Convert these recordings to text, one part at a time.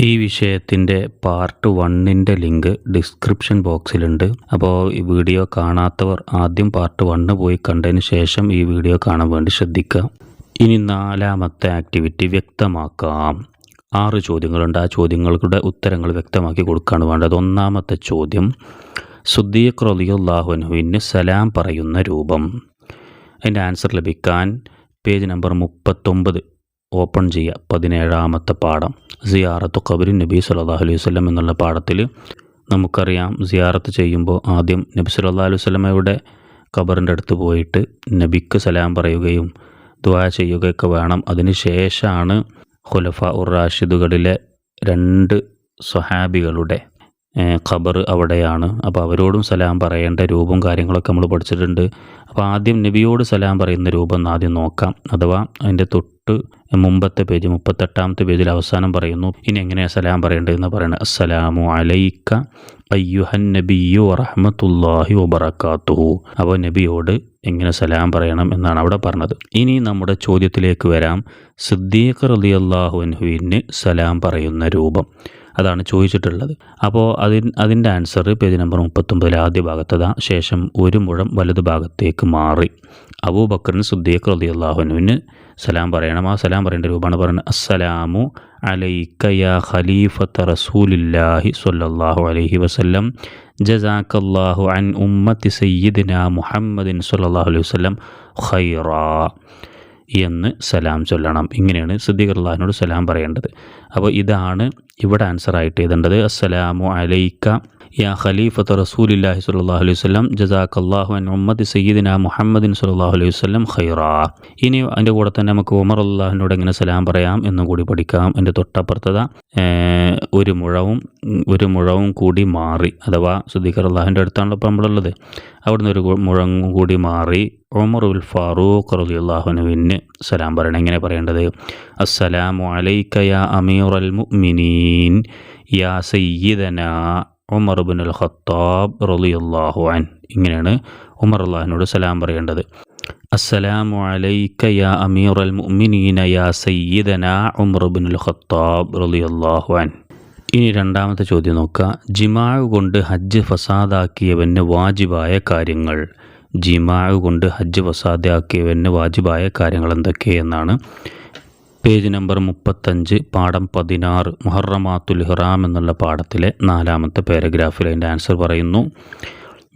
ഈ വിഷയത്തിന്റെ പാർട്ട് വണ്ണിന്റെ ലിങ്ക് ഡിസ്ക്രിപ്ഷൻ ബോക്സിലുണ്ട് അപ്പോൾ ഈ വീഡിയോ കാണാത്തവർ ആദ്യം പാർട്ട് വണ്ണ് പോയി കണ്ടതിന് ശേഷം ഈ വീഡിയോ കാണാൻ വേണ്ടി ശ്രദ്ധിക്കുക. ഇനി നാലാമത്തെ ആക്ടിവിറ്റി വ്യക്തമാക്കാം. ആറ് ചോദ്യങ്ങളുണ്ട്. ആ ചോദ്യങ്ങളുടെ ഉത്തരങ്ങൾ വ്യക്തമാക്കി കൊടുക്കുകയാണ് വേണ്ടത്. ഒന്നാമത്തെ ചോദ്യം സുദ്ദീഖ് റലിയുല്ലാഹുനുവിന് സലാം പറയുന്ന രൂപം. അതിന്റെ ആൻസർ ലഭിക്കാൻ പേജ് നമ്പർ മുപ്പത്തൊമ്പത് ഓപ്പൺ ചെയ്യുക പതിനേഴാമത്തെ പാഠം സിയാറത്തു ഖബരി നബി സല്ലല്ലാഹു അലൈഹി വല്ലം എന്നുള്ള പാഠത്തിൽ നമുക്കറിയാം സിയാറത്ത് ചെയ്യുമ്പോൾ ആദ്യം നബി സല്ലാ അലൈഹി വസല്ലമയുടെ ഖബറിന്റെ അടുത്ത് പോയിട്ട് നബിക്ക് സലാം പറയുകയും ദുആ ചെയ്യുകയൊക്കെ വേണം. അതിന് ശേഷമാണ് ഖുലഫ ഉർ റാഷിദുകളിലെ രണ്ട് സ്വഹാബികളുടെ ഖബർ അവിടെയാണ്. അപ്പോൾ അവരോടും സലാം പറയേണ്ട രൂപവും കാര്യങ്ങളൊക്കെ നമ്മൾ പഠിച്ചിട്ടുണ്ട്. അപ്പോൾ ആദ്യം നബിയോട് സലാം പറയുന്ന രൂപം ആദ്യം നോക്കാം. അഥവാ അതിന്റെ തൊട്ട് മുമ്പത്തെ പേജ് മുപ്പത്തെട്ടാമത്തെ പേജിൽ അവസാനം പറയുന്നു. ഇനി എങ്ങനെയാണ് സലാം പറയേണ്ടതെന്ന് പറയുന്നത് അസ്സലാമു അലൈക്ക അയ്യുഹൻ നബിയു വറഹമത്തുല്ലാഹി വബറക്കാത്തുഹു അപ്പോൾ നബിയോട് എങ്ങനെ സലാം പറയണം എന്നാണ് അവിടെ പറഞ്ഞത്. ഇനി നമ്മുടെ ചോദ്യത്തിലേക്ക് വരാം. സിദ്ദീഖ് റളിയല്ലാഹു അൻഹുവിന് സലാം പറയുന്ന രൂപം. അതാണ് ചോദിച്ചിട്ടുള്ളത്. അപ്പോൾ അതിന് അതിന്റെ ആൻസർ പേജ് നമ്പർ മുപ്പത്തൊമ്പതിൽ ആദ്യ ഭാഗത്തതാ ശേഷം ഒരു മുഴം വലതു ഭാഗത്തേക്ക് മാറി. അബൂബക്കറിന് സുദ്ദീഖ് റതി അള്ളാഹുനുവിന് സലാം പറയണം. ആ സലാം പറയേണ്ട രൂപമാണ് പറയുന്നത് അസ്സലാമു അലൈക്ക യാ ഖലീഫത്ത് റസൂലില്ലാഹി സ്വല്ലല്ലാഹു അലൈഹി വസല്ലം ജസാക്കല്ലാഹു അൻ ഉമ്മത്തി സയ്യിദിന മുഹമ്മദിൻ സ്വല്ലല്ലാഹു അലൈഹി വസല്ലം ഖൈറാ. എന്ന് സലാം ചൊല്ലണം. ഇങ്ങനെയാണ് സിദ്ദീഖ് അള്ളാഹിനോട് സലാം പറയേണ്ടത്. അപ്പോൾ ഇതാണ് ഇവിടെ ആൻസർ ആയിട്ട് എഴുതേണ്ടത്. അസ്സലാമു അലൈക്ക യാ ഖലീഫത്ത് റസൂലില്ലാഹി സ്വല്ലല്ലാഹു അലൈഹി വസല്ലം ജസാക്കല്ലാഹു അൻ ഉമ്മത്തി സയ്യിദിന മുഹമ്മദിൻ സ്വല്ലല്ലാഹു അലൈഹി വസല്ലം ഖൈറാ. ഇനി അതിന്റെ കൂടെ തന്നെ നമുക്ക് ഉമർ അള്ളാഹിനോട് എങ്ങനെ സലാം പറയാം എന്നും കൂടി പഠിക്കാം. എന്റെ തൊട്ടപ്പുറത്തത ഒരു മുഴവും ഒരു മുഴവും കൂടി മാറി. അഥവാ സുദ്ദീഖർ അള്ളാഹിന്റെ അടുത്താണല്ലോ ഇപ്പോൾ നമ്മളുള്ളത് അവിടുന്ന് ഒരു മുഴം കൂടി മാറി ഉമർ ഉൽ ഫാറൂഖ് റലി അള്ളാഹുനുവിന് സലാം പറയണം. എങ്ങനെ പറയേണ്ടത്? അസ്സലാമു അലൈക്ക യാ അമീർ അൽ മുഅ്മിനീൻ യാ സയ്യിദന ഉമർ ബിൻ അൽ ഖത്താബ് റളിയല്ലാഹു അൻ ഇങ്ങനെയാണ് ഉമർ അള്ളാഹിനോട് സലാം പറയേണ്ടത്. അസ്സലാമു അലൈക്ക യാ അമീർ അൽ മുഅ്മിനീന യാ സയ്യിദന ഉമർ ബിൻ അൽ ഖത്താബ് റളിയല്ലാഹു അൻ ഇനി രണ്ടാമത്തെ ചോദ്യം നോക്കുക ജിമാവ് കൊണ്ട് ഹജ്ജ് ഫസാദാക്കിയവന് വാജിബായ കാര്യങ്ങൾ. ജിമാവ് കൊണ്ട് ഹജ്ജ് ഫസാദാക്കിയവന് വാജിബായ കാര്യങ്ങൾ എന്തൊക്കെയെന്നാണ് പേജ് നമ്പർ മുപ്പത്തഞ്ച് പാഠം പതിനാറ് മുഹറമാത്തുൽ ഹിറാം എന്നുള്ള പാഠത്തിലെ നാലാമത്തെ പാരഗ്രാഫിൽ അതിന്റെ ആൻസർ പറയുന്നു.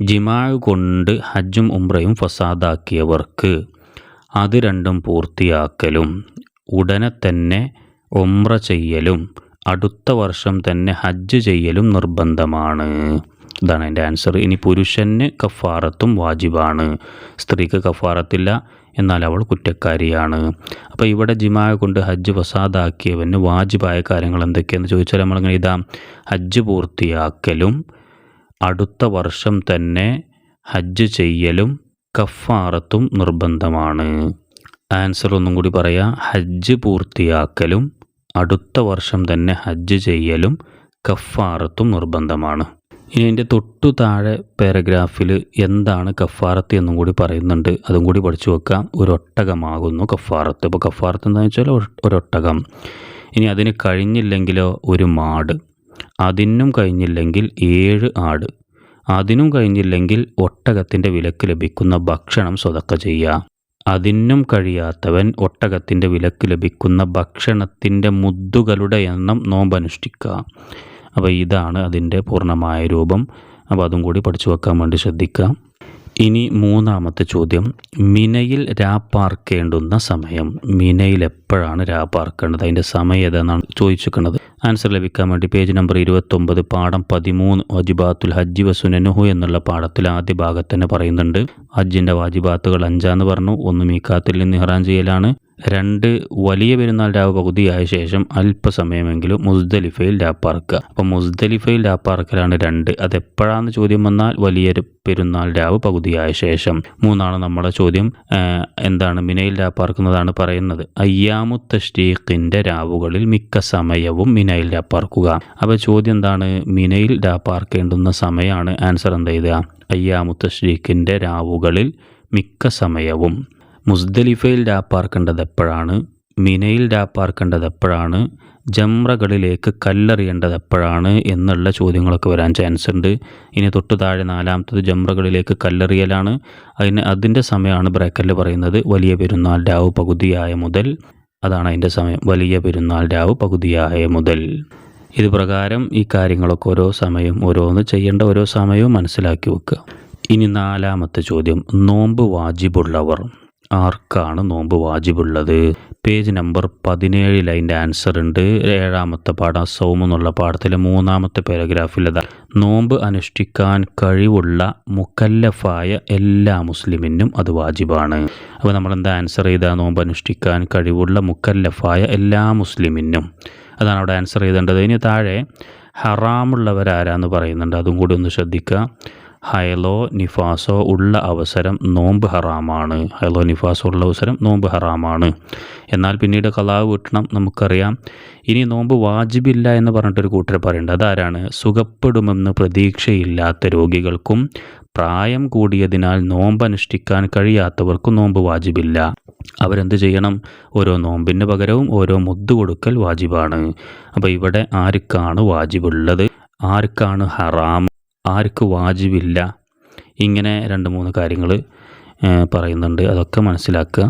ജിമാവ് കൊണ്ട് ഹജ്ജും ഉംറയും ഫസാദാക്കിയവർക്ക് അത് രണ്ടും പൂർത്തിയാക്കലും ഉടനെ തന്നെ ഉംറ ചെയ്യലും അടുത്ത വർഷം തന്നെ ഹജ്ജ് ചെയ്യലും നിർബന്ധമാണ്. ഇതാണ് എന്റെ ആൻസർ. ഇനി പുരുഷന് കഫാറത്തും വാജിബാണ്. സ്ത്രീക്ക് കഫാറത്തില്ല എന്നാൽ അവൾ കുറ്റക്കാരിയാണ്. അപ്പോൾ ഇവിടെ ജിമാ കൊണ്ട് ഹജ്ജ് ഫസാദാക്കിയവന് വാജിബായ കാര്യങ്ങൾ എന്തൊക്കെയെന്ന് ചോദിച്ചാൽ നമ്മളിങ്ങനെ ഇതാ ഹജ്ജ് പൂർത്തിയാക്കലും അടുത്ത വർഷം തന്നെ ഹജ്ജ് ചെയ്യലും കഫാറത്തും നിർബന്ധമാണ്. ആൻസർ ഒന്നും കൂടി പറയാം ഹജ്ജ് പൂർത്തിയാക്കലും അടുത്ത വർഷം തന്നെ ഹജ്ജ് ചെയ്യലും കഫാറത്തും നിർബന്ധമാണ്. ഇനി എന്റെ തൊട്ടു താഴെ പാരഗ്രാഫിൽ എന്താണ് കഫാറത്ത് എന്നും കൂടി പറയുന്നുണ്ട്. അതും കൂടി പഠിച്ചു വെക്കാം. ഒരൊട്ടകമാകുന്നു കഫാറത്ത്. ഇപ്പോൾ കഫാറത്ത് എന്താണെന്ന് വെച്ചാൽ ഒരൊട്ടകം. ഇനി അതിന് കഴിഞ്ഞില്ലെങ്കിലോ ഒരു മാട്. അതിനും കഴിഞ്ഞില്ലെങ്കിൽ ഏഴ് ആട്. അതിനും കഴിഞ്ഞില്ലെങ്കിൽ ഒട്ടകത്തിന്റെ വിലക്ക് ലഭിക്കുന്ന ഭക്ഷണം സ്വതക്ക ചെയ്യുക. അതിനും കഴിയാത്തവൻ ഒട്ടകത്തിന്റെ വിലക്ക് ലഭിക്കുന്ന ഭക്ഷണത്തിന്റെ മുദ്ദുകളുടെ എണ്ണം നോമ്പനുഷ്ഠിക്കുക. അപ്പോൾ ഇതാണ് അതിന്റെ പൂർണമായ രൂപം. അപ്പോൾ അതും കൂടി പഠിച്ചു വെക്കാൻ വേണ്ടി ശ്രദ്ധിക്കുക ഇനി മൂന്നാമത്തെ ചോദ്യം. മിനയിൽ രാപ്പാർക്കേണ്ടുന്ന സമയം. മിനയിൽ എപ്പോഴാണ് രാപ്പാർക്കേണ്ടത് അതിന്റെ സമയം ഏതാണെന്നാണ് ചോദിച്ചിരിക്കുന്നത്. ആൻസർ ലഭിക്കാൻ വേണ്ടി പേജ് നമ്പർ ഇരുപത്തൊമ്പത് പാഠം പതിമൂന്ന് വജിബാത്തുൽ ഹജ്ജ് വസുനനുഹു എന്നുള്ള പാഠത്തിൽ ആദ്യ ഭാഗത്ത് തന്നെ പറയുന്നുണ്ട്. ഹജ്ജിന്റെ വാജിബാത്തുകൾ അഞ്ചാന്ന് പറഞ്ഞു. ഒന്ന് മീക്കാത്തിൽ നിന്ന് ഇഹ്റാൻ ചെയ്യലാണ്. രണ്ട് വലിയ പെരുന്നാൾ രാവ് പകുതിയായ ശേഷം അല്പസമയമെങ്കിലും മുസ്ദലിഫയിൽ രാപ്പാർക്കുക അപ്പോൾ മുസ്ദലിഫയിൽ രാപ്പാർക്കലാണ് രണ്ട്. അതെപ്പോഴാന്ന് ചോദ്യം വന്നാൽ വലിയ പെരുന്നാൾ രാവ് പകുതിയായ ശേഷം. മൂന്നാണ് നമ്മുടെ ചോദ്യം എന്താണ് മിനയിൽ രാപ്പാർക്കുന്നതാണ് പറയുന്നത്. അയ്യാമു തഷ്രീഖിന്റെ രാവുകളിൽ മിക്ക സമയവും മിനയിൽ രാപ്പാർക്കുക അപ്പോൾ ചോദ്യം എന്താണ്? മിനയിൽ രാപ്പാർക്കേണ്ടുന്ന സമയമാണ്. ആൻസർ എന്ത് ചെയ്യുക അയ്യാമു തഷ്രീഖിന്റെ രാവുകളിൽ മിക്ക സമയവും മുസ്ദലിഫയിൽ രാപ്പാർക്കേണ്ടത് എപ്പോഴാണ്? മിനയിൽ രാപ്പാർക്കേണ്ടത് എപ്പോഴാണ്? ജംറകളിലേക്ക് കല്ലെറിയേണ്ടത് എപ്പോഴാണ്? എന്നുള്ള ചോദ്യങ്ങളൊക്കെ വരാൻ ചാൻസ് ഉണ്ട്. ഇനി തൊട്ട് താഴെ നാലാമത്തത് ജംറകളിലേക്ക് കല്ലെറിയലാണ്. അതിന് അതിന്റെ സമയമാണ് ബ്രേക്കല്ല് പറയുന്നത്. വലിയ പെരുന്നാൾ രാവ് പകുതിയായ മുതൽ അതാണ് അതിന്റെ സമയം. വലിയ പെരുന്നാൾ രാവ് പകുതിയായ മുതൽ. ഇത് പ്രകാരം ഈ കാര്യങ്ങളൊക്കെ ഓരോ സമയവും ഓരോന്ന് ചെയ്യേണ്ട ഓരോ സമയവും മനസ്സിലാക്കി വെക്കുക. ഇനി നാലാമത്തെ ചോദ്യം. നോമ്പ് വാജിബുള്ളവർ. ആർക്കാണ് നോമ്പ് വാജിബുള്ളത്? പേജ് നമ്പർ പതിനേഴിൽ അതിന്റെ ആൻസർ ഉണ്ട്. ഏഴാമത്തെ പാഠം സൗം എന്നുള്ള പാഠത്തിലെ മൂന്നാമത്തെ പാരഗ്രാഫിൽ അതാ. നോമ്പ് അനുഷ്ഠിക്കാൻ കഴിവുള്ള മുക്കല്ലഫായ എല്ലാ മുസ്ലിമിനും അത് വാജിബാണ്. അപ്പോൾ നമ്മൾ എന്താ ആൻസർ ചെയ്താൽ നോമ്പ് അനുഷ്ഠിക്കാൻ കഴിവുള്ള മുക്കല്ലഫായ എല്ലാ മുസ്ലിമിനും. അതാണ് അവിടെ ആൻസർ ചെയ്തേണ്ടത്. ഇനി താഴെ ഹറാമുള്ളവരാരാന്ന് പറയുന്നുണ്ട്. അതും കൂടി ഒന്ന് ശ്രദ്ധിക്കുക. ഹയലോ നിഫാസോ ഉള്ള അവസരം നോമ്പ് ഹറാമാണ്. ഹൈലോ നിഫാസോ ഉള്ള അവസരം നോമ്പ് ഹറാമാണ്. എന്നാൽ പിന്നീട് കലാവ് വീട്ടണം നമുക്കറിയാം. ഇനി നോമ്പ് വാജിബില്ല എന്ന് പറഞ്ഞിട്ടൊരു കൂട്ടർ പറയേണ്ടത് അതാരാണ്? സുഖപ്പെടുമെന്ന് പ്രതീക്ഷയില്ലാത്ത രോഗികൾക്കും പ്രായം കൂടിയതിനാൽ നോമ്പ് അനുഷ്ഠിക്കാൻ കഴിയാത്തവർക്കും നോമ്പ് വാജിബില്ല. അവരെന്ത് ചെയ്യണം? ഓരോ നോമ്പിന് പകരവും ഓരോ മുദ്ദ് കൊടുക്കൽ വാജിബാണ്. അപ്പോൾ ഇവിടെ ആർക്കാണ് വാജിബുള്ളത്? ആർക്കാണ് ഹറാം? ആർക്ക് വാജിവില്ല ഇങ്ങനെ രണ്ട് മൂന്ന് കാര്യങ്ങൾ പറയുന്നുണ്ട്. അതൊക്കെ മനസ്സിലാക്കുക.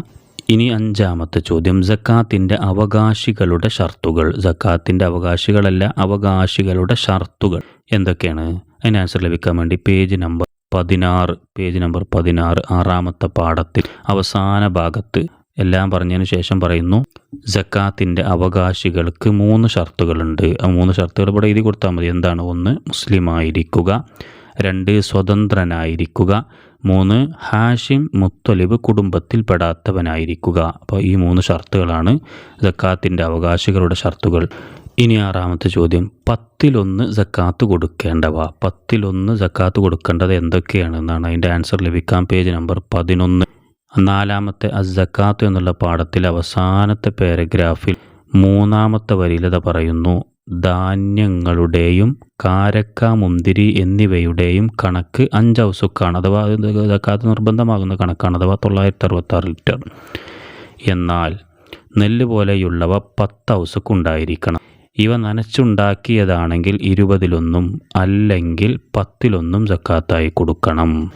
ഇനി അഞ്ചാമത്തെ ചോദ്യം. ജക്കാത്തിന്റെ അവകാശികളുടെ ഷർത്തുകൾ. ജക്കാത്തിന്റെ അവകാശികളല്ല അവകാശികളുടെ ഷർത്തുകൾ. എന്തൊക്കെയാണ്? അതിന് ആൻസർ ലഭിക്കാൻ വേണ്ടി പേജ് നമ്പർ പതിനാറ് പേജ് നമ്പർ പതിനാറ് ആറാമത്തെ പാഠത്തിൽ അവസാന ഭാഗത്ത് എല്ലാം പറഞ്ഞതിന് ശേഷം പറയുന്നു ജക്കാത്തിന്റെ അവകാശികൾക്ക് മൂന്ന് ഷർത്തുകളുണ്ട്. ആ മൂന്ന് ഷർത്തുകൾ ഇവിടെ എഴുതി കൊടുത്താൽ മതി. എന്താണ്? ഒന്ന് മുസ്ലിമായിരിക്കുക. രണ്ട് സ്വതന്ത്രനായിരിക്കുക. മൂന്ന് ഹാഷിം മുത്തലിബ് കുടുംബത്തിൽപ്പെടാത്തവനായിരിക്കുക. അപ്പോൾ ഈ മൂന്ന് ഷർത്തുകളാണ് ജക്കാത്തിന്റെ അവകാശികളുടെ ഷർത്തുകൾ. ഇനി ആറാമത്തെ ചോദ്യം. പത്തിലൊന്ന് ജക്കാത്ത് കൊടുക്കേണ്ടവ. പത്തിലൊന്ന് ജക്കാത്ത് കൊടുക്കേണ്ടത് എന്തൊക്കെയാണ്? എന്നാണ് അതിന്റെ ആൻസർ ലഭിക്കാൻ പേജ് നമ്പർ പതിനൊന്ന്. നാലാമത്തെ അസക്കാത്ത് എന്നുള്ള പാഠത്തിൽ അവസാനത്തെ പാരഗ്രാഫിൽ മൂന്നാമത്തെ വരിയിലത പറയുന്നു ധാന്യങ്ങളുടെയും കാരക്ക മുന്തിരി എന്നിവയുടെയും കണക്ക് അഞ്ച് ഔസുക്കാണ് അഥവാ സക്കാത്ത് നിർബന്ധമാകുന്ന കണക്കാണ്. അഥവാ തൊള്ളായിരത്തി അറുപത്താറ് ലിറ്റർ. എന്നാൽ നെല്ല് പോലെയുള്ളവ പത്ത് ഔസുക്കുണ്ടായിരിക്കണം ഇവ നനച്ചുണ്ടാക്കിയതാണെങ്കിൽ ഇരുപതിലൊന്നും അല്ലെങ്കിൽ പത്തിലൊന്നും സക്കാത്തായി കൊടുക്കണം.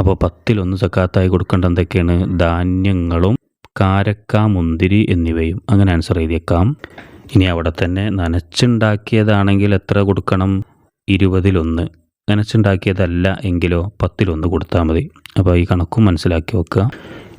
അപ്പോൾ പത്തിലൊന്ന് സക്കാത്തായി കൊടുക്കേണ്ട എന്തൊക്കെയാണ്? ധാന്യങ്ങളും കാരക്ക മുന്തിരി എന്നിവയും. അങ്ങനെ ആൻസർ എഴുതിയേക്കാം. ഇനി അവിടെ തന്നെ നനച്ചുണ്ടാക്കിയതാണെങ്കിൽ എത്ര കൊടുക്കണം? ഇരുപതിലൊന്ന്. നനച്ചുണ്ടാക്കിയതല്ല എങ്കിലോ പത്തിലൊന്ന് കൊടുത്താൽ മതി. അപ്പോൾ ഈ കണക്കും മനസ്സിലാക്കി വെക്കുക.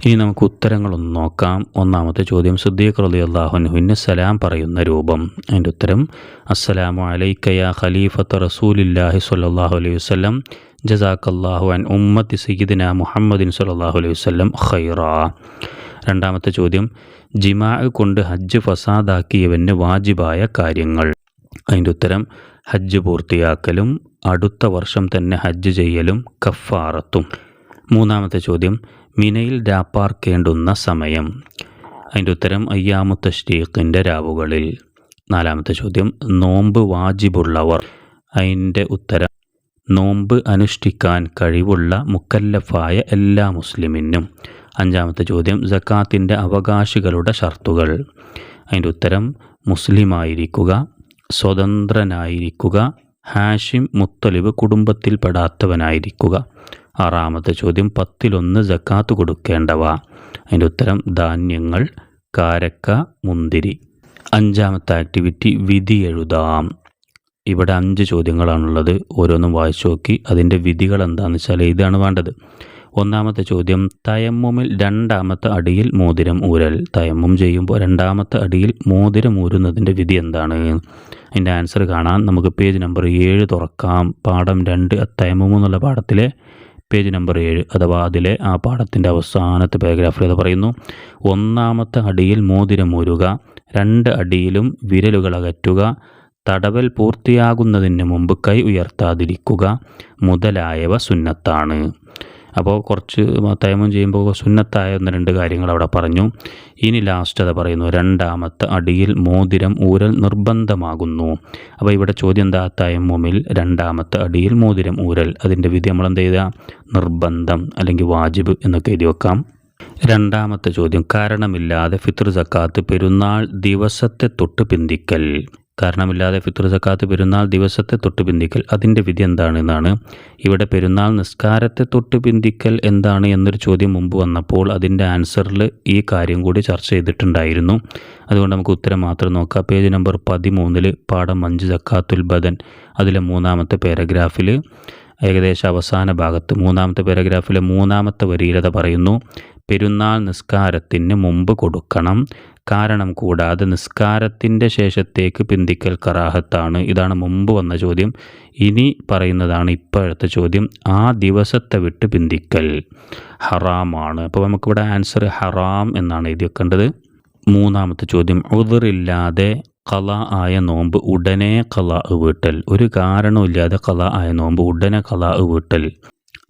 ഇനി നമുക്ക് ഉത്തരങ്ങളൊന്ന് നോക്കാം. ഒന്നാമത്തെ ചോദ്യം സുദ്ദീഖ് റലി അള്ളാഹുനുവിന് സലാം പറയുന്ന രൂപം. അതിന്റെ ഉത്തരം അസ്സലാമു അലൈക്കയ ഖലീഫത്ത് റസൂലില്ലാഹി സ്വല്ലല്ലാഹു അലൈഹി വസല്ലം. ജസാക്കല്ലാഹു അൻ ഉമ്മത്തി സയ്യിദിന മുഹമ്മദിൻ സുല്ലാഹു അലൈഹി വസല്ലം ഖൈറ. രണ്ടാമത്തെ ചോദ്യം ജിമാ കൊണ്ട് ഹജ്ജ് ഫസാദാക്കിയവന് വാജിബായ കാര്യങ്ങൾ. അതിന്റെ ഉത്തരം ഹജ്ജ് പൂർത്തിയാക്കലും അടുത്ത വർഷം തന്നെ ഹജ്ജ് ചെയ്യലും കഫാറത്തും. മൂന്നാമത്തെ ചോദ്യം മിനയിൽ രാപ്പാർക്കേണ്ടുന്ന സമയം. അതിന്റെ ഉത്തരം അയ്യാമു തഷ്രീഖിന്റെ രാവുകളിൽ. നാലാമത്തെ ചോദ്യം നോമ്പ് വാജിബുള്ളവർ. അതിന്റെ ഉത്തരം നോമ്പ് അനുഷ്ഠിക്കാൻ കഴിവുള്ള മുക്കല്ലഫായ എല്ലാ മുസ്ലിമിനും. അഞ്ചാമത്തെ ചോദ്യം ജക്കാത്തിന്റെ അവകാശികളുടെ ഷർത്തുകൾ. അതിന്റെ ഉത്തരം മുസ്ലിമായിരിക്കുക സ്വതന്ത്രനായിരിക്കുക ഹാഷിം മുത്തലിബ് കുടുംബത്തിൽപ്പെടാത്തവനായിരിക്കുക ആറാമത്തെ ചോദ്യം പത്തിലൊന്ന് ജക്കാത്ത് കൊടുക്കേണ്ടവ. അതിന്റെ ഉത്തരം ധാന്യങ്ങൾ കാരക്ക മുന്തിരി. അഞ്ചാമത്തെ ആക്ടിവിറ്റി വിധി എഴുതാം. ഇവിടെ അഞ്ച് ചോദ്യങ്ങളാണുള്ളത്. ഓരോന്നും വായിച്ചു നോക്കി. അതിന്റെ വിധികൾ എന്താണെന്ന് വെച്ചാൽ ഇതാണ് വേണ്ടത്. ഒന്നാമത്തെ ചോദ്യം തയമ്മുമിൽ രണ്ടാമത്തെ അടിയിൽ മോതിരം ഊരൽ. തയമ്മും ചെയ്യുമ്പോൾ രണ്ടാമത്തെ അടിയിൽ മോതിരം ഊരുന്നതിന്റെ വിധി എന്താണ്? അതിന്റെ ആൻസർ കാണാൻ നമുക്ക് പേജ് നമ്പർ ഏഴ് തുറക്കാം. പാഠം രണ്ട് തയമ്മും എന്നുള്ള പാഠത്തിലെ പേജ് നമ്പർ ഏഴ് അഥവാ അതിലെ ആ പാഠത്തിന്റെ അവസാനത്തെ പാരഗ്രാഫിൽ അത് പറയുന്നു. ഒന്നാമത്തെ അടിയിൽ മോതിരം ഊരുക. രണ്ട് അടിയിലും വിരലുകൾ അകറ്റുക. തടവൽ പൂർത്തിയാകുന്നതിന് മുമ്പ് കൈ ഉയർത്താതിരിക്കുക മുതലായവ സുന്നത്താണ്. അപ്പോൾ കുറച്ച് തയമം ചെയ്യുമ്പോൾ സുന്നത്തായ ഒന്ന് രണ്ട് കാര്യങ്ങൾ അവിടെ പറഞ്ഞു. ഇനി ലാസ്റ്റ് അത് പറയുന്നു. രണ്ടാമത്തെ അടിയിൽ മോതിരം ഊരൽ നിർബന്ധമാകുന്നു. അപ്പോൾ ഇവിടെ ചോദ്യം എന്താ തയമ്മുമിൽ രണ്ടാമത്തെ അടിയിൽ മോതിരം ഊരൽ. അതിന്റെ വിധി നമ്മൾ എന്ത് ചെയ്യുക നിർബന്ധം അല്ലെങ്കിൽ വാജിബ് എന്നൊക്കെ എഴുതി വെക്കാം. രണ്ടാമത്തെ ചോദ്യം. കാരണമില്ലാതെ ഫിത്ർ സക്കാത്ത് പെരുന്നാൾ ദിവസത്തെ തൊട്ട് പിന്തിക്കൽ. കാരണമില്ലാതെ ഫിത്ർ സക്കാത്ത് പെരുന്നാൾ ദിവസത്തെ തൊട്ട് പിന്തിക്കൽ അതിന്റെ വിധി എന്താണെന്നാണ്. ഇവിടെ പെരുന്നാൾ നിസ്കാരത്തെ തൊട്ട് പിന്തിക്കൽ എന്താണ് എന്നൊരു ചോദ്യം മുമ്പ് വന്നപ്പോൾ അതിന്റെ ആൻസറിൽ ഈ കാര്യം കൂടി ചർച്ച ചെയ്തിട്ടുണ്ടായിരുന്നു. അതുകൊണ്ട് നമുക്ക് ഉത്തരം മാത്രം നോക്കാം. പേജ് നമ്പർ പതിമൂന്നിൽ പാഠം അഞ്ച് സക്കാത്തുൽ ബദൻ അതിലെ മൂന്നാമത്തെ പാരഗ്രാഫിൽ ഏകദേശം അവസാന ഭാഗത്ത് മൂന്നാമത്തെ പാരഗ്രാഫിലെ മൂന്നാമത്തെ വരിയിലത പറയുന്നു. പെരുന്നാൾ നിസ്കാരത്തിന് മുമ്പ് കൊടുക്കണം. കാരണം കൂടാതെ നിസ്കാരത്തിന്റെ ശേഷത്തേക്ക് പിന്തിക്കൽ കറാഹത്താണ്. ഇതാണ് മുമ്പ് വന്ന ചോദ്യം. ഇനി പറയുന്നതാണ് ഇപ്പോഴത്തെ ചോദ്യം. ആ ദിവസത്തെ വിട്ട് പിന്തിക്കൽ ഹറാമാണ്. അപ്പോൾ നമുക്കിവിടെ ആൻസർ ഹറാം എന്നാണ് എഴുതി വെക്കേണ്ടത്. മൂന്നാമത്തെ ചോദ്യം. ഉതിറില്ലാതെ കല ആയ നോമ്പ് ഉടനെ കല വീട്ടൽ. ഒരു കാരണമില്ലാതെ കല ആയ നോമ്പ് ഉടനെ കല വീട്ടൽ.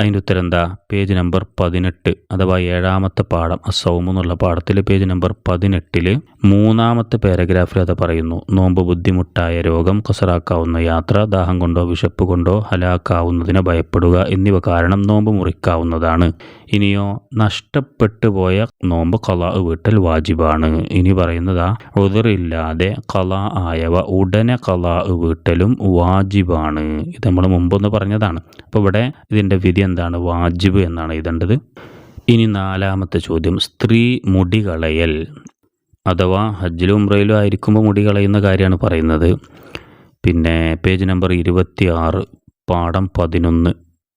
അതിന്റെ ഉത്തരം എന്താ? പേജ് നമ്പർ പതിനെട്ട് അഥവാ ഏഴാമത്തെ പാഠം അസൗമ് എന്നുള്ള പാഠത്തിൽ പേജ് നമ്പർ പതിനെട്ടിൽ മൂന്നാമത്തെ പാരഗ്രാഫിൽ അത് പറയുന്നു. നോമ്പ് ബുദ്ധിമുട്ടായ രോഗം കസറാക്കാവുന്ന യാത്ര ദാഹം കൊണ്ടോ വിശപ്പ് കൊണ്ടോ ഹലാക്കാവുന്നതിന് ഭയപ്പെടുക എന്നിവ കാരണം നോമ്പ് മുറിക്കാവുന്നതാണ്. ഇനിയോ നഷ്ടപ്പെട്ടു പോയ നോമ്പ് കല വീട്ടൽ വാജിബാണ്. ഇനി പറയുന്നതാ ഉതിറില്ലാതെ കല ആയവ ഉടനെ കല വീട്ടലും വാജിബാണ്. ഇത് നമ്മൾ മുമ്പൊന്ന് പറഞ്ഞതാണ്. അപ്പോൾ ഇവിടെ ഇതിന്റെ വിധി എന്താണ്? വാജിബ് എന്നാണ് എഴുതേണ്ടത്. ഇനി നാലാമത്തെ ചോദ്യം. സ്ത്രീ മുടി കളയൽ അഥവാ ഹജ്ജിലും ഉംറയിലും ആയിരിക്കുമ്പോൾ മുടി കളയുന്ന കാര്യമാണ് പറയുന്നത്. പിന്നെ പേജ് നമ്പർ ഇരുപത്തി ആറ് പാഠം പതിനൊന്ന്.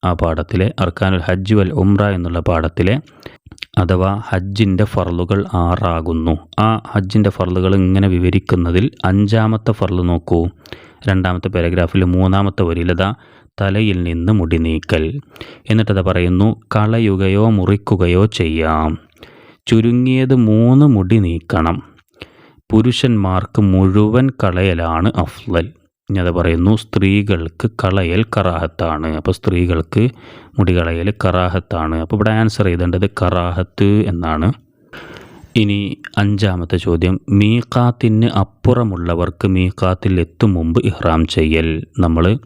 ആ പാഠത്തിലെ അർക്കാനുൽ ഹജ്ജ് വൽ ഉംറ എന്നുള്ള പാഠത്തിലെ അഥവാ ഹജ്ജിന്റെ ഫർളുകൾ ആറാകുന്നു. ആ ഹജ്ജിന്റെ ഫർളുകൾ ഇങ്ങനെ വിവരിക്കുന്നതിൽ അഞ്ചാമത്തെ ഫർൾ നോക്കൂ. രണ്ടാമത്തെ പാരഗ്രാഫിൽ മൂന്നാമത്തെ വരിലത തലയിൽ നിന്ന് മുടി നീക്കൽ. എന്നിട്ടത് പറയുന്നു കളയുകയോ മുറിക്കുകയോ ചെയ്യാം. ചുരുങ്ങിയത് മൂന്ന് മുടി നീക്കണം. പുരുഷന്മാർക്ക് മുഴുവൻ കളയലാണ് അഫ്ലൽ ഇനി അത് പറയുന്നു സ്ത്രീകൾക്ക് കളയൽ കറാഹത്താണ്. അപ്പോൾ സ്ത്രീകൾക്ക് മുടി കളയൽ കറാഹത്താണ്. അപ്പോൾ ഇവിടെ ആൻസർ ചെയ്തേണ്ടത് കറാഹത്ത് എന്നാണ്. ഇനി അഞ്ചാമത്തെ ചോദ്യം മീക്കാത്തിന് അപ്പുറമുള്ളവർക്ക് മീക്കാത്തിൽ എത്തും മുമ്പ് ഇഹ്റാം ചെയ്യൽ. നമ്മൾ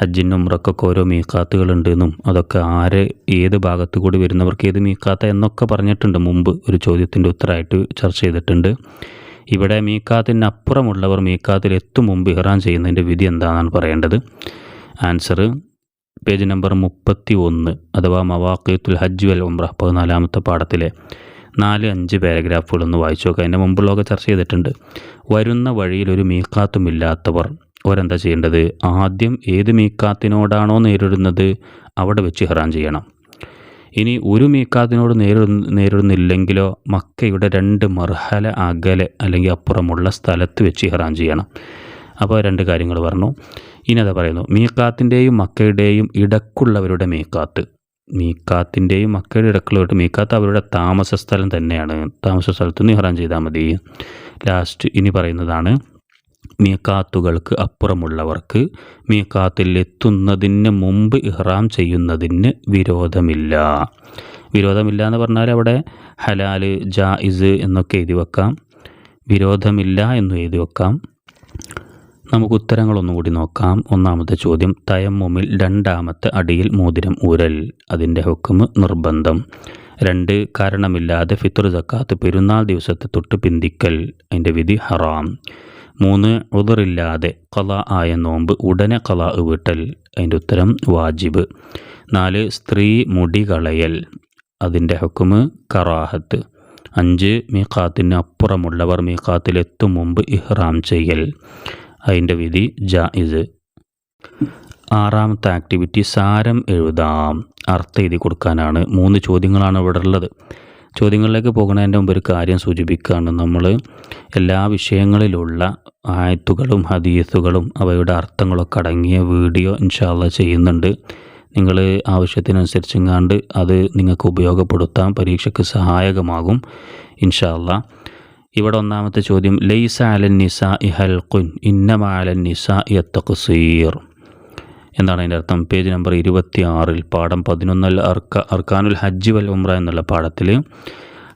ഹജ്ജിനും ഉമ്രക്കൊക്കെ ഓരോ മീക്കാത്തുകളുണ്ടെന്നും അതൊക്കെ ആര് ഏത് ഭാഗത്ത് കൂടി വരുന്നവർക്ക് ഏത് മീക്കാത്ത എന്നൊക്കെ പറഞ്ഞിട്ടുണ്ട് മുമ്പ് ഒരു ചോദ്യത്തിന്റെ ഉത്തരമായിട്ട് ചർച്ച ചെയ്തിട്ടുണ്ട്. ഇവിടെ മീക്കാത്തിന് അപ്പുറമുള്ളവർ മീക്കാത്തിൽ എത്തും മുമ്പ് ഇഹ്റാൻ ചെയ്യുന്നതിന്റെ വിധി എന്താണെന്നാണ് പറയേണ്ടത്. ആൻസർ പേജ് നമ്പർ മുപ്പത്തി ഒന്ന് അഥവാ മവാക്കിയത്തുൽ ഹജ്ജ് വൽ ഉംറ പതിനാലാമത്തെ പാഠത്തിലെ നാല് അഞ്ച് പാരഗ്രാഫുകളൊന്ന് വായിച്ചു നോക്കുക. അതിന്റെ മുമ്പുള്ളതൊക്കെ ചർച്ച ചെയ്തിട്ടുണ്ട്. വരുന്ന വഴിയിൽ ഒരു മീക്കാത്തുമില്ലാത്തവർ അവരെന്താ ചെയ്യേണ്ടത്? ആദ്യം ഏത് മീക്കാത്തിനോടാണോ നേരിടുന്നത് അവിടെ വെച്ച് ഹെറാൻ ചെയ്യണം. ഇനി ഒരു മീക്കാത്തിനോട് നേരിട നേരിടുന്നില്ലെങ്കിലോ മക്കയുടെ രണ്ട് മർഹല അകലെ അല്ലെങ്കിൽ അപ്പുറമുള്ള സ്ഥലത്ത് വെച്ച് ഹെറാൻ ചെയ്യണം. അപ്പോൾ രണ്ട് കാര്യങ്ങൾ പറഞ്ഞു. ഇനി അതാ പറയുന്നു. മീക്കാത്തിന്റെയും മക്കയുടെയും ഇടക്കുള്ളവരുടെ മീക്കാത്ത് മീക്കാത്തിന്റെയും മക്കയുടെ ഇടക്കുള്ളവരുടെ മീക്കാത്ത് അവരുടെ താമസ സ്ഥലം തന്നെയാണ്. താമസ സ്ഥലത്ത് നിന്ന് ഇഹ്റാം ചെയ്താൽ മതി. ലാസ്റ്റ് ഇനി പറയുന്നതാണ് മീക്കാത്തുകൾക്ക് അപ്പുറമുള്ളവർക്ക് മീക്കാത്തിൽ എത്തുന്നതിന് മുമ്പ് ഇഹ്റാം ചെയ്യുന്നതിന് വിരോധമില്ല. വിരോധമില്ല എന്ന് പറഞ്ഞാൽ അവിടെ ഹലാൽ ജായിസ് എന്നൊക്കെ എഴുതി വെക്കാം. വിരോധമില്ല എന്നും എഴുതി വെക്കാം. നമുക്ക് ഉത്തരങ്ങളൊന്നും കൂടി നോക്കാം. ഒന്നാമത്തെ ചോദ്യം തയമ്മുമിൽ രണ്ടാമത്തെ അടിയിൽ മോതിരം ഊരൽ അതിന്റെ ഹുക്കുമ് നിർബന്ധം. രണ്ട് കാരണമില്ലാതെ ഫിത്തുർ സക്കാത്ത് പെരുന്നാൾ ദിവസത്തെ തൊട്ട് പിന്തിക്കൽ അതിന്റെ വിധി ഹറാം. മൂന്ന് ഉദറില്ലാതെ കല ആയ നോമ്പ് ഉടനെ കല വീട്ടൽ. അതിന്റെ ഉത്തരം വാജിബ്. നാല് സ്ത്രീ മുടി കളയൽ. അതിന്റെ ഹുക്കുമ് കറാഹത്ത്. അഞ്ച് മീഖാത്തിന് അപ്പുറമുള്ളവർ മീഖാത്തിലെത്തും മുമ്പ് ഇഹ്റാം ചെയ്യൽ. അതിന്റെ വിധി ജായിസ് ആറാമത്തെ ആക്ടിവിറ്റി സാരം എഴുതാം. അർത്ഥം എഴുതി കൊടുക്കാനാണ് മൂന്ന് ചോദ്യങ്ങളാണ് ഇവിടെ ഉള്ളത്. ചോദ്യങ്ങളിലേക്ക് പോകുന്നതിന്റെ മുമ്പ് ഒരു കാര്യം സൂചിപ്പിക്കുകയാണ്. നമ്മൾ എല്ലാ വിഷയങ്ങളിലുള്ള ആയത്തുകളും ഹദീസുകളും അവയുടെ അർത്ഥങ്ങളൊക്കെ അടങ്ങിയ വീഡിയോ ഇൻഷാല്ല ചെയ്യുന്നുണ്ട്. നിങ്ങൾ ആവശ്യത്തിനനുസരിച്ചെങ്ങാണ്ട് അത് നിങ്ങൾക്ക് ഉപയോഗപ്പെടുത്താം പരീക്ഷയ്ക്ക് സഹായകമാകും ഇൻഷാല്ല ഇവിടെ ഒന്നാമത്തെ ചോദ്യം ലൈസ അലൻ നിസ ഇഹൽഖുൻ കുൻ അലൻ നിസ യത്തഖ്സീർ എന്താണ് അതിന്റെ അർത്ഥം? പേജ് നമ്പർ ഇരുപത്തി ആറിൽ പാഠം പതിനൊന്നിൽ അർക്ക അർക്കാനുൽ ഹജ്ജ് വൽ ഉംറ എന്നുള്ള പാഠത്തിൽ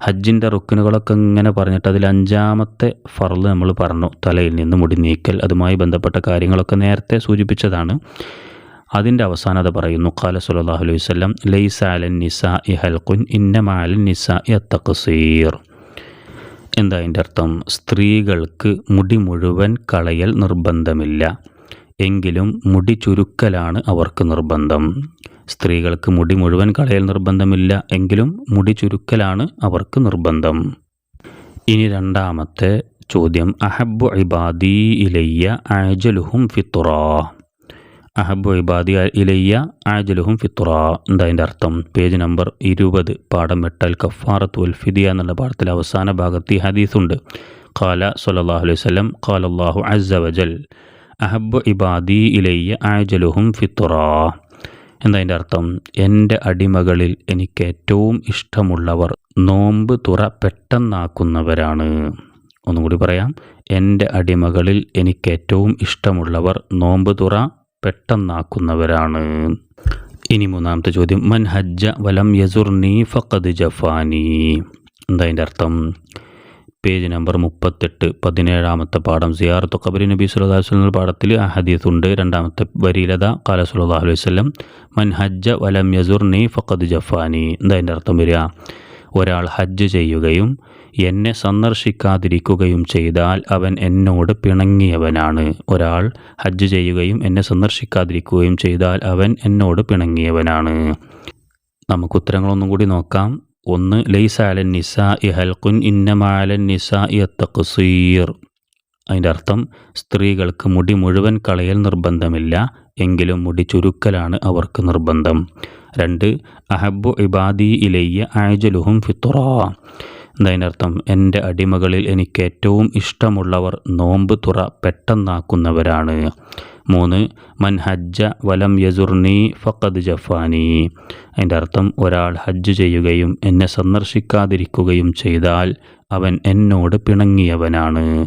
ഹജ്ജിന്റെ റുക്കിനുകളൊക്കെ ഇങ്ങനെ പറഞ്ഞിട്ട് അതിൽ അഞ്ചാമത്തെ ഫർൾ നമ്മൾ പറഞ്ഞു തലയിൽ നിന്ന് മുടി നീക്കൽ അതുമായി ബന്ധപ്പെട്ട കാര്യങ്ങളൊക്കെ നേരത്തെ സൂചിപ്പിച്ചതാണ്. അതിന്റെ അവസാനത പറയുന്നു ഖാല സുലല്ലാഹു അലൈഹി വസല്ലം ലൈസ അലൻ നിസ ഇഹൽഖുൻ ഇന്നമ അലൻ നിസ തക്സീർ എന്താ അതിന്റെ അർത്ഥം? സ്ത്രീകൾക്ക് മുടി മുഴുവൻ കളയൽ നിർബന്ധമില്ല. എങ്കിലും മുടി ചുരുക്കലാണ് അവർക്ക് നിർബന്ധം. സ്ത്രീകൾക്ക് മുടി മുഴുവൻ കളയൽ നിർബന്ധമില്ല എങ്കിലും മുടി ചുരുക്കലാണ് അവർക്ക് നിർബന്ധം. ഇനി രണ്ടാമത്തെ ചോദ്യം. അഹബു ഇബാദി ഇലയ്യ ആജലുഹും ഫിത്തുറ അഹബു ഇബാദി ഇലയ്യ ആജലുഹും ഫിത്തുറ എന്താ അതിന്റെ അർത്ഥം? പേജ് നമ്പർ ഇരുപത് പാഠം എട്ടൽ കഫാറത്ത് ഉൽ ഫിദിയ എന്നുള്ള പാഠത്തിൽ അവസാന ഭാഗത്ത് ഈ ഹദീസുണ്ട്. ഖാല സല്ലല്ലാഹു അലൈഹി വസല്ലം ഖാല അല്ലാഹു അസ്സ വജൽ. അഹബു ഇബാദി ഇലയ്യ ആജലുഹും ഫിത്തുറ എന്നതിന്റെ അർത്ഥം? എന്റെ അടിമകളിൽ എനിക്ക് ഏറ്റവും ഇഷ്ടമുള്ളവർ നോമ്പ് തുറ പെട്ടെന്നാക്കുന്നവരാണ്. ഒന്നുകൂടി പറയാം. എന്റെ അടിമകളിൽ എനിക്ക് ഏറ്റവും ഇഷ്ടമുള്ളവർ നോമ്പ് തുറ പെട്ടെന്നാക്കുന്നവരാണ്. ഇനി മൂന്നാമത്തെ ചോദ്യം. മൻ ഹജ്ജ വലം യസുർനി ഫഖദ് ജഫാനി. എന്താ അതിന്റെ അർത്ഥം? പേജ് നമ്പർ മുപ്പത്തെട്ട് പതിനേഴാമത്തെ പാഠം സിയാറത്ത് ഖബരി നബി സുല്ലാ വസ്ലം പാഠത്തിൽ അഹദീസ് ഹദീസ് ഉണ്ട് രണ്ടാമത്തെ വരിയിലത കാല സുല്ലാ അലൈഹി വസ്ലം മൻ ഹജ്ജ വലം യസുർനി ഫഖദ് ജഫാനി. എന്താ അതിന്റെ അർത്ഥം വരിക? ഒരാൾ ഹജ്ജ് ചെയ്യുകയും എന്നെ സന്ദർശിക്കാതിരിക്കുകയും ചെയ്താൽ അവൻ എന്നോട് പിണങ്ങിയവനാണ്. ഒരാൾ ഹജ്ജ് ചെയ്യുകയും എന്നെ സന്ദർശിക്കാതിരിക്കുകയും ചെയ്താൽ അവൻ എന്നോട് പിണങ്ങിയവനാണ്. നമുക്ക് ഉത്തരങ്ങളൊന്നും കൂടി നോക്കാം. ഒന്ന് ലൈസ അലൻ നിസ ഹൽക്കുൻ ഇന്നമാലൻ നിസ തഖ്സീർ അതിന്റെ അർത്ഥം സ്ത്രീകൾക്ക് മുടി മുഴുവൻ കളയൽ നിർബന്ധമില്ല എങ്കിലും മുടി ചുരുക്കലാണ് അവർക്ക് നിർബന്ധം. രണ്ട് അഹബു ഇബാദി ഇലയ്യ ആജലുഹും ഫിത്തുറ എന്നതിനർത്ഥം എന്റെ അടിമകളിൽ എനിക്ക് ഏറ്റവും ഇഷ്ടമുള്ളവർ നോമ്പ് തുറ പെട്ടെന്നാക്കുന്നവരാണ്. മൂന്ന് മൻ ഹജ്ജ വലം യസുർനി ഫഖദ് ജഫാനി. അതിന്റെ അർത്ഥം ഒരാൾ ഹജ്ജ് ചെയ്യുകയും എന്നെ സന്ദർശിക്കാതിരിക്കുകയും ചെയ്താൽ അവൻ എന്നോട് പിണങ്ങിയവനാണ്.